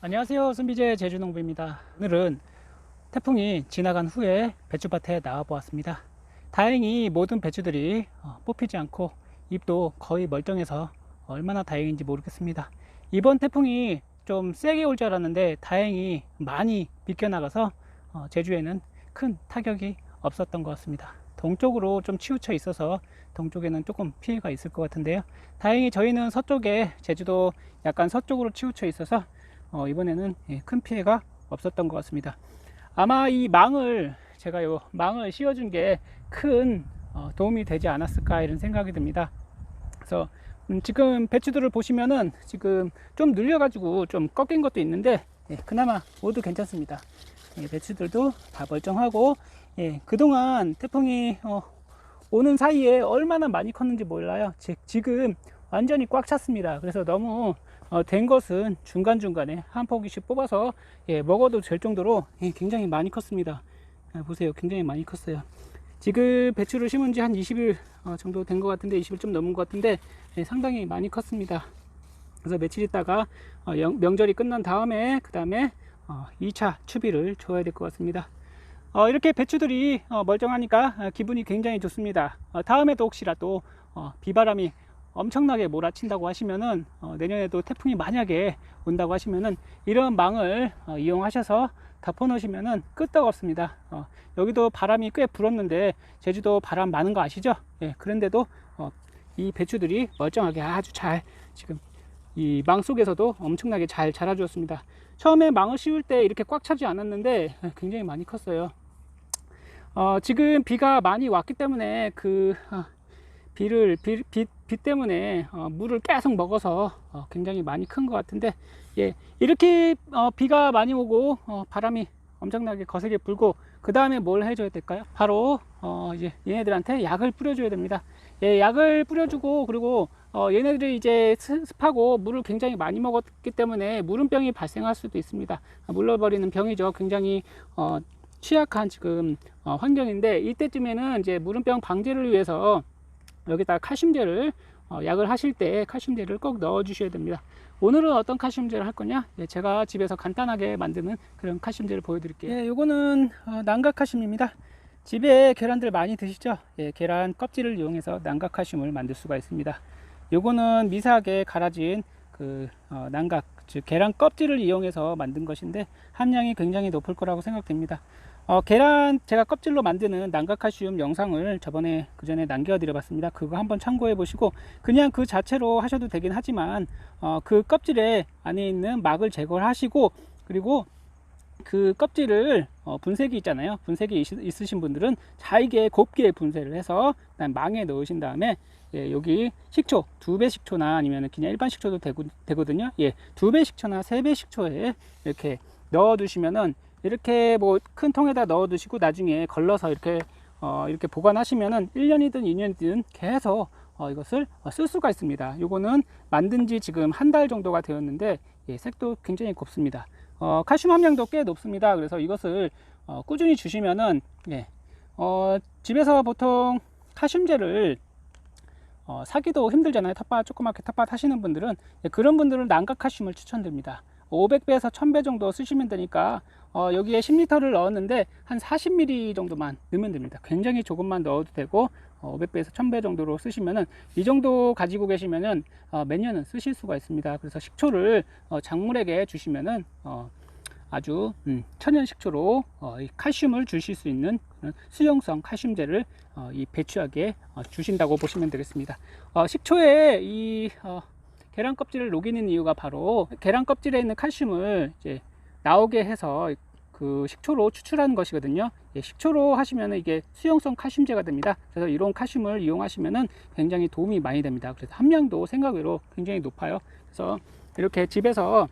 안녕하세요. 순비제 제주농부입니다. 오늘은 태풍이 지나간 후에 배추밭에 나와 보았습니다. 다행히 모든 배추들이 어, 뽑히지 않고 잎도 거의 멀쩡해서 얼마나 다행인지 모르겠습니다. 이번 태풍이 좀 세게 올 줄 알았는데 다행히 많이 비껴나가서 어, 제주에는 큰 타격이 없었던 것 같습니다. 동쪽으로 좀 치우쳐 있어서 동쪽에는 조금 피해가 있을 것 같은데요. 다행히 저희는 서쪽에 제주도 약간 서쪽으로 치우쳐 있어서 어, 이번에는 예, 큰 피해가 없었던 것 같습니다. 아마 이 망을 제가 요 망을 씌워준 게큰 어, 도움이 되지 않았을까 이런 생각이 듭니다. 그래서 음, 지금 배추들을 보시면은 지금 좀 눌려가지고 좀 꺾인 것도 있는데 예, 그나마 모두 괜찮습니다. 예, 배추들도 다 멀쩡하고 예, 그동안 태풍이 어, 오는 사이에 얼마나 많이 컸는지 몰라요. 지, 지금 완전히 꽉 찼습니다. 그래서 너무 어, 된 것은 중간중간에 한 포기씩 뽑아서 예, 먹어도 될 정도로 예, 굉장히 많이 컸습니다. 아, 보세요. 굉장히 많이 컸어요. 지금 배추를 심은 지 한 20일 어, 정도 된 것 같은데 20일 좀 넘은 것 같은데 예, 상당히 많이 컸습니다. 그래서 며칠 있다가 어, 영- 명절이 끝난 다음에 그 다음에 어, 2차 추비를 줘야 될 것 같습니다. 어, 이렇게 배추들이 어, 멀쩡하니까 어, 기분이 굉장히 좋습니다. 어, 다음에도 혹시라도 어, 비바람이 엄청나게 몰아친다고 하시면은 어, 내년에도 태풍이 만약에 온다고 하시면은 이런 망을 어, 이용하셔서 덮어 놓으시면은 끄떡없습니다. 어, 여기도 바람이 꽤 불었는데 제주도 바람 많은 거 아시죠? 예, 그런데도 어, 이 배추들이 멀쩡하게 아주 잘 지금 이 망 속에서도 엄청나게 잘 자라 주었습니다. 처음에 망을 씌울 때 이렇게 꽉 차지 않았는데 굉장히 많이 컸어요. 어, 지금 비가 많이 왔기 때문에 그 어, 비를 비, 비, 비 때문에 어, 물을 계속 먹어서 어, 굉장히 많이 큰 것 같은데 예 이렇게 어, 비가 많이 오고 어, 바람이 엄청나게 거세게 불고 그 다음에 뭘 해줘야 될까요? 바로 어, 이제 얘네들한테 약을 뿌려줘야 됩니다. 예, 약을 뿌려주고 그리고 어, 얘네들이 이제 습- 습하고 물을 굉장히 많이 먹었기 때문에 물음병이 발생할 수도 있습니다. 아, 물러버리는 병이죠. 굉장히 어, 취약한 지금 어, 환경인데 이때쯤에는 이제 물음병 방지를 위해서 여기다 칼슘제를 어, 약을 하실 때 칼슘제를 꼭 넣어 주셔야 됩니다. 오늘은 어떤 칼슘제를 할 거냐? 예, 제가 집에서 간단하게 만드는 그런 칼슘제를 보여드릴게요. 예, 요거는 어, 난각 칼슘입니다. 집에 계란들 많이 드시죠? 예, 계란 껍질을 이용해서 난각 칼슘을 만들 수가 있습니다. 요거는 미세하게 갈아진 그 어, 난각 즉 계란 껍질을 이용해서 만든 것인데 함량이 굉장히 높을 거라고 생각됩니다. 어, 계란 제가 껍질로 만드는 난각칼슘 영상을 저번에 그 전에 남겨드려 봤습니다. 그거 한번 참고해 보시고 그냥 그 자체로 하셔도 되긴 하지만 어, 그 껍질에 안에 있는 막을 제거를 하시고 그리고 그 껍질을 어, 분쇄기 있잖아요. 분쇄기 있, 있으신 분들은 잘게 곱게 분쇄를 해서 망에 넣으신 다음에 예, 여기 식초 두 배 식초나 아니면 그냥 일반 식초도 되고, 되거든요. 예, 두 배 식초나 세 배 식초에 이렇게 넣어 두시면은 이렇게 뭐 큰 통에다 넣어 두시고 나중에 걸러서 이렇게 어, 이렇게 보관하시면은 1년이든 2년이든 계속 어, 이것을 어, 쓸 수가 있습니다. 요거는 만든 지 지금 한 달 정도가 되었는데 예, 색도 굉장히 곱습니다. 어, 칼슘 함량도 꽤 높습니다. 그래서 이것을 어, 꾸준히 주시면은 예, 어, 집에서 보통 칼슘제를 어, 사기도 힘들잖아요. 텃밭 조그맣게 텃밭 하시는 분들은 예, 그런 분들은 난각 칼슘을 추천드립니다. 500배에서 1000배 정도 쓰시면 되니까 어, 여기에 10리터를 넣었는데 한 40ml 정도만 넣으면 됩니다. 굉장히 조금만 넣어도 되고 어, 500배에서 1000배 정도로 쓰시면은 이 정도 가지고 계시면은 어, 몇 년은 쓰실 수가 있습니다. 그래서 식초를 어, 작물에게 주시면은 어, 아주 음, 천연 식초로 어, 이 칼슘을 주실 수 있는 수용성 칼슘제를 어, 이 배추하게 어, 주신다고 보시면 되겠습니다. 어, 식초에 이 어, 계란 껍질을 녹이는 이유가 바로 계란 껍질에 있는 칼슘을 이제 나오게 해서 그 식초로 추출하는 것이거든요. 예, 식초로 하시면 이게 수용성 칼슘제가 됩니다. 그래서 이런 칼슘을 이용하시면 굉장히 도움이 많이 됩니다. 그래서 함량도 생각외로 굉장히 높아요. 그래서 이렇게 집에서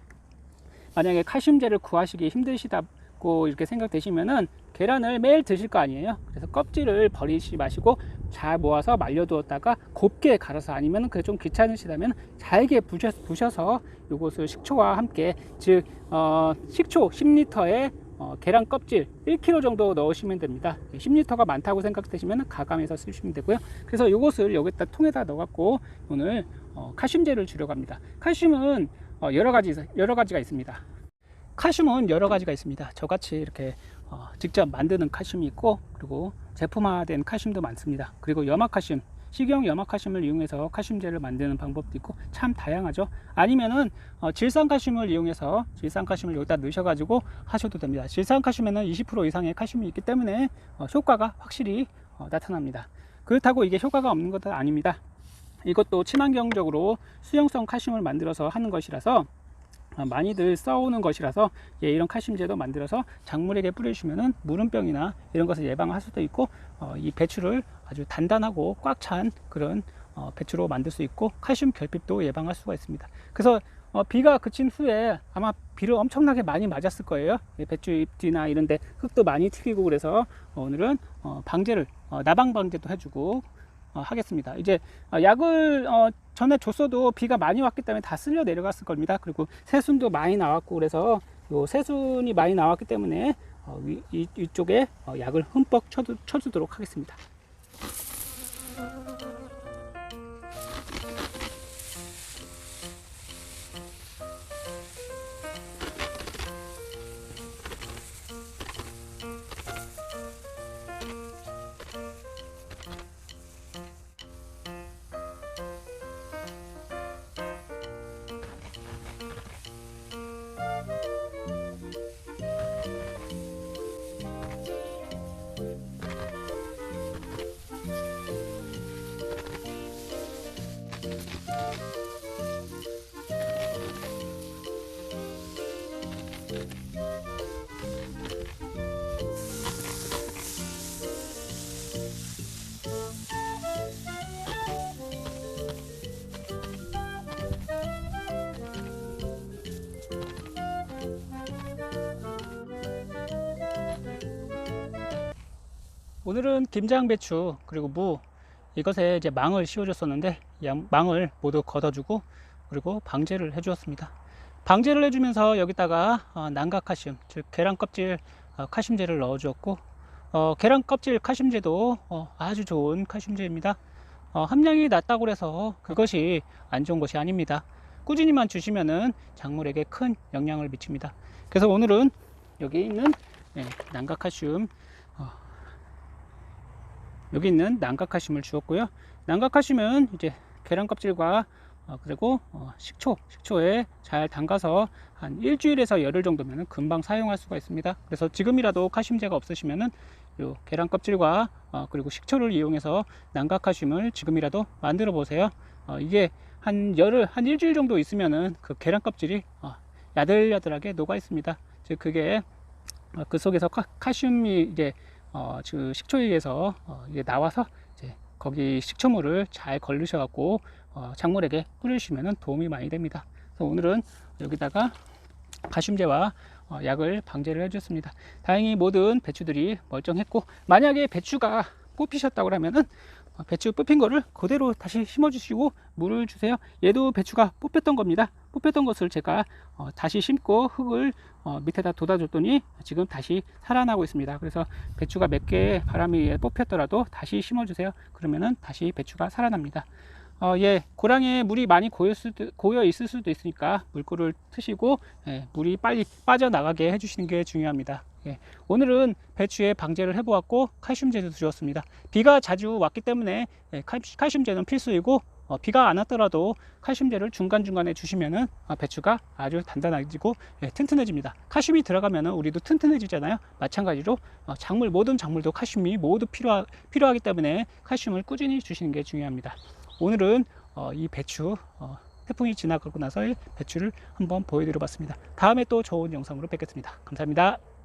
만약에 칼슘제를 구하시기 힘드시다고 이렇게 생각되시면은 계란을 매일 드실 거 아니에요. 그래서 껍질을 버리지 마시고 잘 모아서 말려두었다가 곱게 갈아서 아니면 그게 좀 귀찮으시다면 잘게 부셔, 부셔서 이것을 식초와 함께 즉 어, 식초 10리터에 어, 계란 껍질 1kg 정도 넣으시면 됩니다. 10리터가 많다고 생각되시면 가감해서 쓰시면 되고요. 그래서 이것을 여기다 통에다 넣어갖고 오늘 어, 칼슘제를 주려고 합니다. 칼슘은 어, 여러 가지 여러 가지가 있습니다. 칼슘은 여러 가지가 있습니다. 저같이 이렇게 어, 직접 만드는 칼슘이 있고 그리고 제품화된 칼슘도 많습니다. 그리고 염화칼슘, 식용 염화칼슘을 이용해서 칼슘제를 만드는 방법도 있고 참 다양하죠. 아니면은 어, 질산칼슘을 이용해서 질산칼슘을 여기다 넣으셔 가지고 하셔도 됩니다. 질산칼슘에는 20% 이상의 칼슘이 있기 때문에 어, 효과가 확실히 어, 나타납니다. 그렇다고 이게 효과가 없는 것은 아닙니다. 이것도 친환경적으로 수용성 칼슘을 만들어서 하는 것이라서 어, 많이들 써오는 것이라서 예, 이런 칼슘제도 만들어서 작물에게 뿌려주시면은 무름병이나 이런 것을 예방할 수도 있고 어, 이 배추를 아주 단단하고 꽉 찬 그런 어, 배추로 만들 수 있고 칼슘 결핍도 예방할 수가 있습니다. 그래서 어, 비가 그친 후에 아마 비를 엄청나게 많이 맞았을 거예요. 예, 배추 잎뒤나 이런데 흙도 많이 튀기고 그래서 어, 오늘은 어, 방제를 어, 나방 방제도 해주고 어, 하겠습니다. 이제 어, 약을 어, 전에 줬어도 비가 많이 왔기 때문에 다 쓸려 내려갔을 겁니다. 그리고 새순도 많이 나왔고 그래서 요 새순이 많이 나왔기 때문에 어, 위, 이, 이쪽에 어, 약을 흠뻑 쳐주, 쳐주도록 하겠습니다. 오늘은 김장 배추 그리고 무 이것에 이제 망을 씌워줬었는데 이 망을 모두 걷어주고 그리고 방제를 해주었습니다. 방제를 해주면서 여기다가 어, 난각칼슘 즉 계란 껍질 어, 칼슘제를 넣어주었고 어, 계란 껍질 칼슘제도 어, 아주 좋은 칼슘제입니다. 어, 함량이 낮다고 해서 그것이 안 좋은 것이 아닙니다. 꾸준히만 주시면은 작물에게 큰 영향을 미칩니다. 그래서 오늘은 여기 있는 예, 난각칼슘 여기 있는 난각칼슘을 주었고요. 난각칼슘은 이제 계란 껍질과 어, 그리고 어, 식초, 식초에 잘 담가서 한 일주일에서 열흘 정도면 금방 사용할 수가 있습니다. 그래서 지금이라도 칼슘제가 없으시면은 요 계란 껍질과 어, 그리고 식초를 이용해서 난각칼슘을 지금이라도 만들어 보세요. 어, 이게 한 열흘, 한 일주일 정도 있으면은 그 계란 껍질이 어, 야들야들하게 녹아 있습니다. 즉 그게 어, 그 속에서 카, 칼슘이 이제 어, 그 식초액에서 어, 이제 나와서 이제 거기 식초물을 잘 걸르셔 갖고 어, 작물에게 뿌리시면 도움이 많이 됩니다. 그래서 오늘은 여기다가 가슘제와 어, 약을 방제를 해줬습니다. 다행히 모든 배추들이 멀쩡했고 만약에 배추가 뽑히셨다고 하면은 어, 배추 뽑힌 거를 그대로 다시 심어 주시고 물을 주세요. 얘도 배추가 뽑혔던 겁니다. 뽑혔던 것을 제가 어, 다시 심고 흙을 어, 밑에다 돋아줬더니 지금 다시 살아나고 있습니다. 그래서 배추가 몇 개 바람이 뽑혔더라도 다시 심어 주세요. 그러면은 다시 배추가 살아납니다. 어, 예, 고랑에 물이 많이 수도, 고여 있을 수도 있으니까 물꼬를 트시고 예, 물이 빨리 빠져나가게 해주시는 게 중요합니다. 예, 오늘은 배추에 방제를 해보았고 칼슘제도 주었습니다. 비가 자주 왔기 때문에 예, 칼슘제는 필수이고 어, 비가 안 왔더라도 칼슘제를 중간중간에 주시면은 어, 배추가 아주 단단해지고 예, 튼튼해집니다. 칼슘이 들어가면은 우리도 튼튼해지잖아요. 마찬가지로 어, 작물 모든 작물도 칼슘이 모두 필요하, 필요하기 때문에 칼슘을 꾸준히 주시는 게 중요합니다. 오늘은 어, 이 배추 어, 태풍이 지나가고 나서 배추를 한번 보여드려 봤습니다. 다음에 또 좋은 영상으로 뵙겠습니다. 감사합니다.